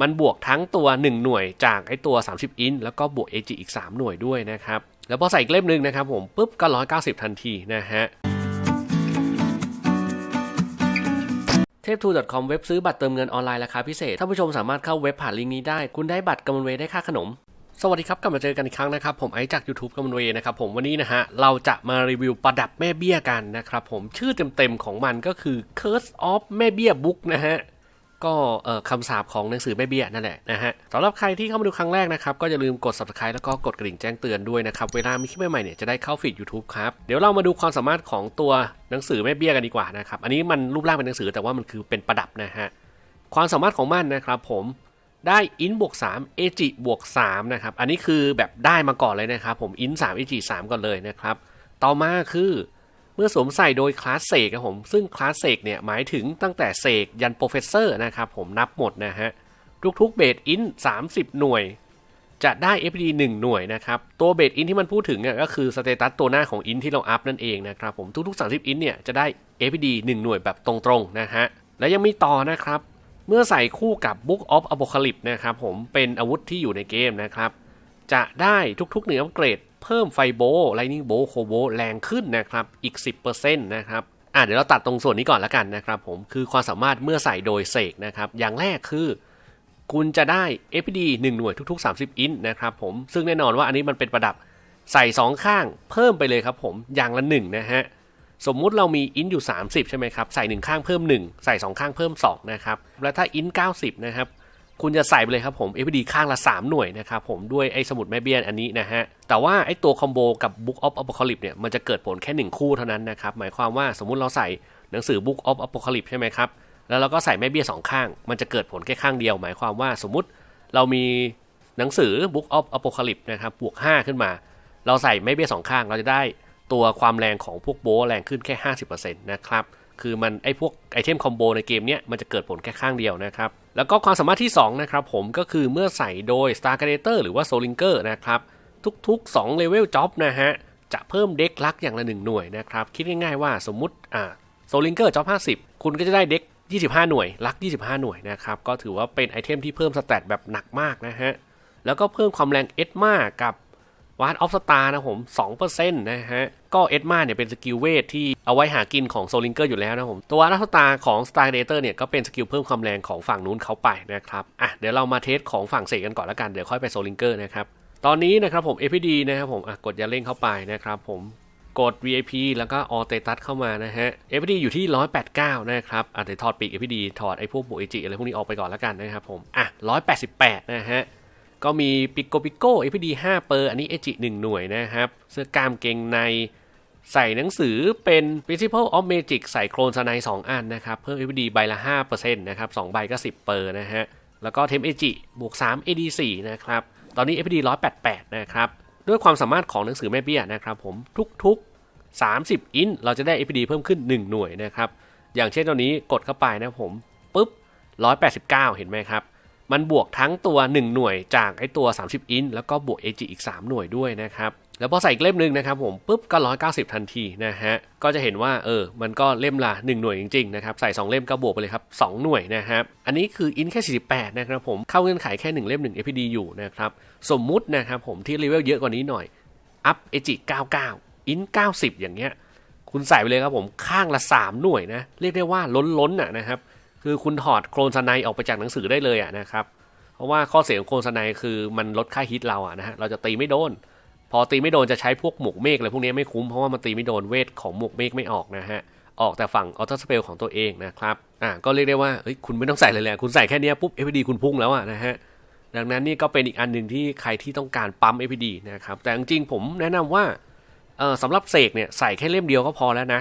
มันบวกทั้งตัว 1 หน่วยจากไอตัว 30 อินแล้วก็บวก AG อีก 3 หน่วยด้วยนะครับ แล้วพอใส่อีกเล่มหนึงนะครับผมปุ๊บก็ 190 ทันทีนะฮะเทพทู .com เว็บซื้อบัตรเติมเงินออนไลน์ราคาพิเศษท่านผู้ชมสามารถเข้าเว็บผ่านลิงก์นี้ได้ คุณได้บัตรกำมะเวได้ค่าขนม สวัสดีครับกลับมาเจอกันอีกครั้งนะครับ ผมไอจาก YouTube กำมะเวนะครับผมวันนี้นะฮะ เราจะมารีวิวประดับแม่เบี้ยกันนะครับผมชื่อเต็มๆของมันก็คือ Curse of แม่เบี้ยบุ๊กนะฮะ ก็เอ่อคำสาปของหนังสือแม่เบี้ยนั่นแหละนะฮะสำหรับใครที่เข้ามาดูครั้งแรกนะครับ ก็อย่าลืมกด subscribe แล้วก็กดกระดิ่งแจ้งเตือนด้วยนะครับ เวลามีคลิปใหม่ๆเนี่ยจะได้เข้าฟีด YouTube ครับ เดี๋ยวเรามาดูความสามารถของตัวหนังสือแม่เบี้ยกันดีกว่านะครับ อันนี้มันรูปร่างเป็นหนังสือแต่ว่ามันคือเป็นประดับนะฮะ ความสามารถของมันนะครับผมได้อินบวก3เอจิบวก3นะครับ อันนี้คือแบบได้มาก่อนเลยนะครับผมอิน3เอจิ3ก่อนเลยนะครับ ต่อมาคือ เมื่อสวมใส่โดยคลาสเสกครับผม ซึ่งคลาสเสกเนี่ยหมายถึงตั้งแต่เสกยันโปรเฟสเซอร์นะครับผมนับหมดนะฮะ ทุกๆเบสอิน30 หน่วย จะได้ FD 1 หน่วยนะครับ ตัวเบสอินที่มันพูดถึงเนี่ยก็คือสเตตัสตัวหน้าของอินที่เราอัพนั่นเองนะครับผมทุกๆ 30 อินเนี่ยจะได้ FD 1 หน่วยแบบตรงๆนะฮะ และยังมีต่อนะครับ เมื่อใส่คู่กับ Book of Apocalypse นะครับผมเป็นอาวุธที่อยู่ในเกมนะครับจะได้ทุกๆหนึ่งอัปเกรด เพิ่มไฟโบไลนิ่งโบโคโบแรงขึ้นนะครับอีก 10%นะครับอะเดี๋ยวเราตัดตรงส่วนนี้ก่อนแล้วกันนะครับผมคือความสามารถเมื่อใส่โดยเสกนะครับอย่างแรกคือ คุณจะได้ FPD 1 หน่วยทุก ๆ 30 อินนะครับผมซึ่งแน่นอนว่าอันนี้มันเป็นประดับใส่ 2 ข้างเพิ่มไปเลยครับผมอย่างละ1นะฮะสมมุติเรามีอินอยู่ 30 ใช่ไหมครับ ใส่ 1 ข้างเพิ่ม 1 ใส่ 2 ข้างเพิ่ม 2 นะครับ แล้วถ้าอิน90 นะครับ คุณจะใส่ไปเลยครับผม FPD ข้างละ 3 หน่วยนะครับผมด้วยไอ้สมุดแม่เบี้ยอันนี้นะฮะ แต่ว่าไอ้ตัวคอมโบกับ Book of Apocalypse เนี่ยมันจะเกิดผลแค่ 1 คู่เท่านั้นนะครับ หมายความว่าสมมุติเราใส่หนังสือ Book of Apocalypse ใช่ไหมครับ แล้วเราก็ใส่แม่เบี้ยสองข้าง มันจะเกิดผลแค่ข้างเดียว หมายความว่าสมมุติเรามีหนังสือ Book of Apocalypse นะครับบวก 5 ขึ้นมา เราใส่แม่เบี้ยสองข้าง เราจะได้ตัวความแรงของพวกโบแรงขึ้นแค่ 50%นะครับ คือมันไอพวกไอเทมคอมโบในเกมเนี้ยมันจะเกิดผลแค่ข้างเดียวนะครับ แล้วก็ความสามารถที่ 2 นะครับผมก็คือเมื่อใส่โดย Star g l a d a t o r หรือว่า Solinker นะครับ ทุกๆ2เลเวลจ็อบนะฮะ จะเพิ่มเด็กลักอย่างละ 1 หน่วยนะครับ คิดง่ายๆว่าสมมุติอ่าโซลิงเกอร์จ็อบ50 คุณก็จะได้เด็ก 25 หน่วย ลัก 25 หน่วยนะครับ ก็ถือว่าเป็นไอเทมที่เพิ่มสแตทแบบหนักมากนะฮะ แล้วก็เพิ่มความแรงเอสมากับวาร์ดออฟสตาร์นะผม2%นะฮะ ก็เอสมาเนี่ยเป็นสกิลเวทที่เอาไว้หากินของโซลิงเกอร์อยู่แล้วนะผม ตัววาร์ดออฟสตาร์ของ Star d a t o r เนี่ยก็เป็นสกิลเพิ่มความแรงของฝั่งนู้นเขาไปนะครับอะเดี๋ยวเรามาเทสของฝั่งเสกกันก่อนล้วกันเดี๋ยวค่อยไปโซลิงเกอร์นะครับตอนนี้นะครับผม APD นะครับผมอะกดยาเร่งเข้าไปนะครับผมกด VIP แล้วก็ All Status เข้ามานะฮะ FPD อยู่ที่ 189 นะครับอะเดี๋ยวถอดปีก FPD ถอดไอ้พวกบุเอจิอะไรพวกนี้ออกไปก่อนแล้วกันนะครับผม อะ 188 นะฮะ ก็มีปิโกปิโก้ FPD 5 เปอร์ อันนี้เอจิ1หน่วยนะครับ เสื้อกล้ามเกงใน ใส่หนังสือเป็น Principle of Magic ใส่โครนสไน2อันนะครับ เพิ่ม FPD ใบละ 5%นะครับ2ใบก็ 10 เปอร์นะฮะ แล้วก็เทมเอจิบวก 3 AD 4 นะครับ ตอนนี้ FPD 188 นะครับ ด้วยความสามารถของหนังสือแม่เบี้ยนะครับผมทุกๆ 30 อินเราจะได้ FPD เพิ่มขึ้น 1 หน่วยนะครับ อย่างเช่นตัวนี้กดเข้าไปนะผมปุ๊บ 189 เห็นไหมครับมันบวกทั้งตัว 1 หน่วยจากไอตัว 30 อินแล้วก็บวก AG อีก 3 หน่วยด้วยนะครับ แล้วพอใส่อีกเล่มหนึงนะครับผมปุ๊บก็ 190 ทันทีนะฮะ ก็จะเห็นว่าเออ มันก็เล่มละ 1 หน่วยจริงๆนะครับ ใส่ 2 เล่มก็บวกไปเลยครับ 2 หน่วยนะครับ อันนี้คืออินแค่ 48 นะครับผม เข้าเงื่อนไขแค่ 1 เล่ม 1 FPD อยู่นะครับ สมมุตินะครับผมที่เลเวลเยอะกว่านี้หน่อย อัพ AG 99 อิน 90 อย่างเงี้ย คุณใส่ไปเลยครับผม ข้างละ 3 หน่วยนะ เรียกได้ว่าล้นๆน่ะนะครับ คือคุณถอดโครนสไนออกไปจากหนังสือได้เลยอะนะครับ เพราะว่าข้อเสียของโครนสไนคือมันลดค่าฮิตเราอะนะฮะ เราจะตีไม่โดน พอตีไม่โดนจะใช้พวกหมวกเมฆอะไรพวกนี้ไม่คุ้มเพราะว่ามันตีไม่โดนเวทของหมวกเมฆไม่ออกนะฮะออกแต่ฝั่งออโต้สเปลของตัวเองนะครับอะก็เรียกได้ว่าเฮ้ยคุณไม่ต้องใส่เลยแหละคุณใส่แค่นี้ปุ๊บ FPD คุณพุ่งแล้วอะนะฮะดังนั้นนี่ก็เป็นอีกอันหนึ่งที่ใครที่ต้องการปั๊ม FPD นะครับ แต่จริงๆผมแนะนำว่าเออสำหรับเสกเนี่ยใส่แค่เล่มเดียวก็พอแล้วนะ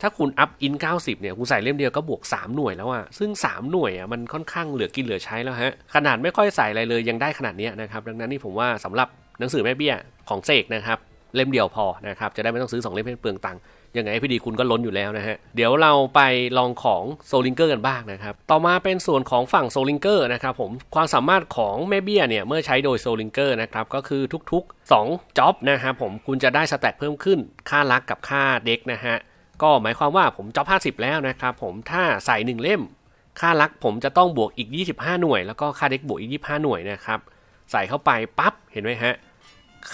ถ้าคุณอัพอิน 90 เนี่ยคุณใส่เล่มเดียวก็บวก 3 หน่วยแล้วอะซึ่ง 3 หน่วยอะมันค่อนข้างเหลือกินเหลือใช้แล้วฮะ ขนาดไม่ค่อยใส่อะไรเลยยังได้ขนาดนี้นะครับ ดังนั้นนี่ผมว่าสำหรับ หนังสือแม่เบี้ยของเสกนะครับเล่มเดียวพอนะครับจะได้ไม่ต้องซื้อ 2 เล่มให้เปลืองตังค์ยังไงพี่ดีคุณก็ล้นอยู่แล้วนะฮะ เดี๋ยวเราไปลองของโซลิงเกอร์กันบ้างนะครับ ต่อมาเป็นส่วนของฝั่งโซลิงเกอร์นะครับผม ความสามารถของแม่เบี้ยเนี่ย เมื่อใช้โดยโซลิงเกอร์นะครับ ก็คือทุกๆ 2จ็อบนะครับผม คุณจะได้สแตทเพิ่มขึ้น ค่าลักกับค่าเด็กนะฮะ ก็หมายความว่าผมจ็อบ 50 แล้วนะครับผม ถ้าใส่ 1 เล่ม ค่าลักผมจะต้องบวกอีก 25 หน่วย แล้วก็ค่าเด็กบวกอีก 25 หน่วยนะครับ ใส่เข้าไปปั๊บ เห็นไหมฮะ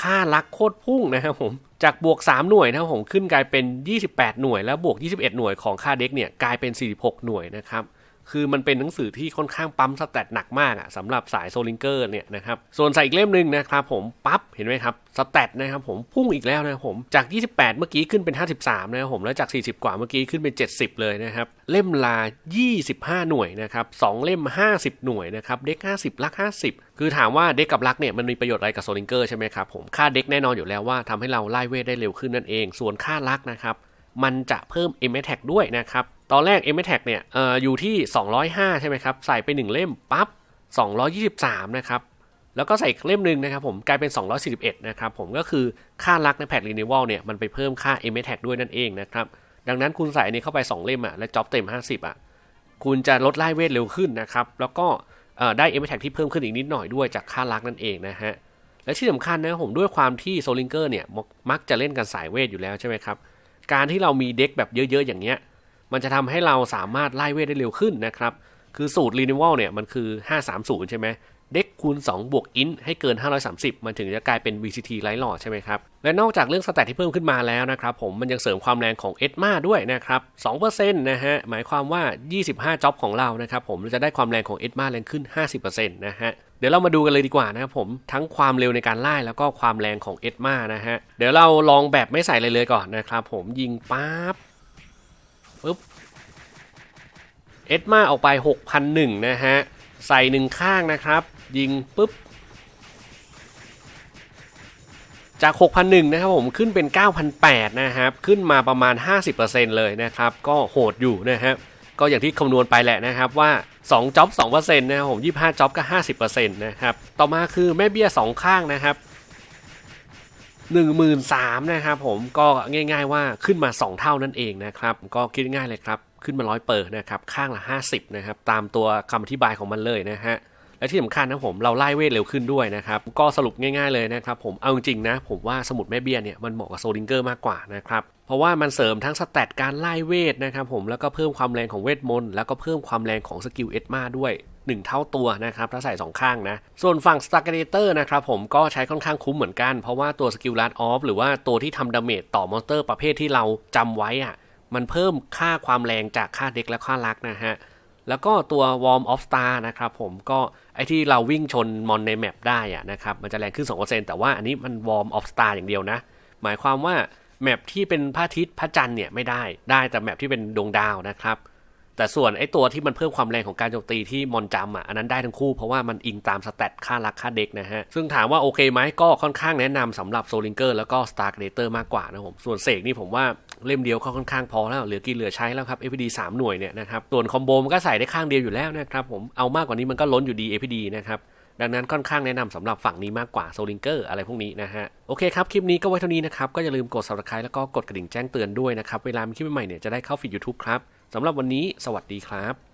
ค่ารักโคตรพุ่งนะครับผมจากบวก 3 หน่วยนะครับผมขึ้นกลายเป็น 28 หน่วย แล้วบวก 21 หน่วยของค่าเด็กเนี่ยกลายเป็น 46 หน่วยนะครับ คือมันเป็นหนังสือที่ค่อนข้างปั๊มสแตทหนักมากอะสำหรับสายโซลิงเกอร์เนี่ยนะครับ ส่วนใส่อีกเล่มหนึ่งนะครับผมปั๊บเห็นไหมครับสแตทนะครับผมพุ่งอีกแล้วนะครับผมจาก 28 เมื่อกี้ขึ้นเป็น 53 นะครับผมแล้วจาก 40 กว่าเมื่อกี้ขึ้นเป็น 70 เลยนะครับ เล่มละ25 หน่วยนะครับ2เล่ม 50 หน่วยนะครับเด็ก 50 ลัก 50 คือถามว่าเด็กกับลักเนี่ยมันมีประโยชน์อะไรกับโซลิงเกอร์ใช่ไหมครับผมค่าเด็กแน่นอนอยู่แล้วว่าทำให้เราไล่เวทได้เร็วขึ้นนั่นเอง ส่วนค่าลักนะครับ มันจะเพิ่ม m a t a c ด้วยนะครับ ตอนแรก m a t a c เนี่ยอออยู่ที่ 205 ใช่ไหมครับ ใส่ไป 1 เล่มปั๊บ 223 นะครับ แล้วก็ใส่อีกเล่มหนึ่งนะครับผมกลายเป็น 241 นะครับผมก็คือค่าลักในแพทรีนิวลเนี่ยมันไปเพิ่มค่า m a t a c ด้วยนั่นเองนะครับ ดังนั้นคุณใส่อันนี้เข้าไป 2 เล่มอะและจ็อบเต็ม 50อะคุณจะลดไล่เวทเร็วขึ้นนะครับแล้วก็เอ่อได้ m a t a c ที่เพิ่มขึ้นอีกนิดหน่อยด้วยจากค่าลักนั่นเองนะฮะและที่สำคัญนะครับผมด้วยความที่โซลิงเกอร์เนี่ยมักจะเล่นกันสายเวทอยู่แล้วใช่ไหมครับ การที่เรามีเด็กแบบเยอะๆอย่างเงี้ย มันจะทำให้เราสามารถไล่เวทได้เร็วขึ้นนะครับ คือสูตรรีนิวอลเนี่ยมันคือ 530 ใช่ไหม คูณ 2 บวกอินให้เกิน 530 มันถึงจะกลายเป็น VCT ไลท์หลอดใช่ไหมครับ และนอกจากเรื่องสแตทที่เพิ่มขึ้นมาแล้วนะครับผมมันยังเสริมความแรงของ e d m a ด้วยนะครับ2%นะฮะหมายความว่า 25จ็อบของเรานะครับผมจะได้ความแรงของ e d m a แรงขึ้น 50%นะฮะเดี๋ยวเรามาดูกันเลยดีกว่านะครับผมทั้งความเร็วในการไล่แล้วก็ความแรงของเอ็ดมานะฮะเดี๋ยวเราลองแบบไม่ใส่อะไรเลยก่อนนะครับผมยิงปั๊บปึ๊บเอ็ดมาออกไป 6,001นะฮะ ใส่หนึ่งข้างนะครับ ยิงปุ๊บ จาก 6,001 นะครับผมขึ้นเป็น 9,008 นะครับ ขึ้นมาประมาณ 50%เลยนะครับ ก็โหดอยู่นะครับก็อย่างที่คำนวณไปแหละนะครับว่า2จ็อบ2%นะครับผม25จ็อบก็ 50%นะครับต่อมาคือแม่เบี้ย 2 ข้างนะครับ13,000นะครับผมก็ง่ายๆว่าขึ้นมา 2 เท่านั่นเองนะครับ ก็คิดง่ายเลยครับ ขึ้นมา100เปอร์นะครับ ข้างละ 50 นะครับ ตามตัวคำอธิบายของมันเลยนะฮะ และที่สำคัญนะผมเราไล่เวทเร็วขึ้นด้วยนะครับ ก็สรุปง่ายๆเลยนะครับผม เอาจริงๆนะ ผมว่าสมุดแม่เบี้ยเนี่ยมันเหมาะกับโซลิงเกอร์มากกว่านะครับ เพราะว่ามันเสริมทั้งสแตทการไล่เวทนะครับผม แล้วก็เพิ่มความแรงของเวทมนต์ แล้วก็เพิ่มความแรงของสกิลเอ็ดมาด้วย1 เท่าตัวนะครับถ้าใส่ 2 ข้างนะ ส่วนฝั่งสตาร์เกเตอร์นะครับผมก็ใช้ค่อนข้างคุ้มเหมือนกัน เพราะว่าตัวสกิลลัดออฟหรือว่าตัวที่ทำดาเมจต่อมอนสเตอร์ประเภทที่เราจำไว้อะ มันเพิ่มค่าความแรงจากค่าเด็กและค่าลักนะฮะ แล้วก็ตัว Warm of Star นะครับผมก็ไอที่เราวิ่งชนมอนในแมปได้อะนะครับมันจะแรงขึ้น 2%แต่ว่าอันนี้มัน Warm of Star อย่างเดียวนะ หมายความว่าแมปที่เป็นพระอาทิตย์พระจันทร์เนี่ยไม่ได้ได้แต่แมปที่เป็นดวงดาวนะครับแต่ส่วนไอตัวที่มันเพิ่มความแรงของการโจมตีที่มอนจำอะอันนั้นได้ทั้งคู่เพราะว่ามันอิงตามสแตทค่ารักค่าเด็กนะฮะ ซึ่งถามว่าโอเคไหมก็ค่อนข้างแนะนำสำหรับโซลิงเกอร์แล้วก็สตาร์เกเตอร์มากกว่านะผม ส่วนเสกนี่ผมว่า เล่มเดียวก็ค่อนข้างพอแล้วเหลือกินเหลือใช้แล้วครับ APD 3 หน่วยเนี่ยนะครับส่วนคอมโบมันก็ใส่ได้ข้างเดียวอยู่แล้วนะครับผมเอามากกว่านี้มันก็ล้นอยู่ดี APD นะครับดังนั้นค่อนข้างแนะนำสำหรับฝั่งนี้มากกว่าโซลิงเกอร์อะไรพวกนี้นะฮะ โอเคครับ คลิปนี้ก็ไว้เท่านี้นะครับ ก็อย่าลืมกด subscribe แล้วก็กดกระดิ่งแจ้งเตือนด้วยนะครับ เวลามีคลิปใหม่ๆเนี่ยจะได้เข้าฟีด YouTube ครับสำหรับวันนี้สวัสดีครับ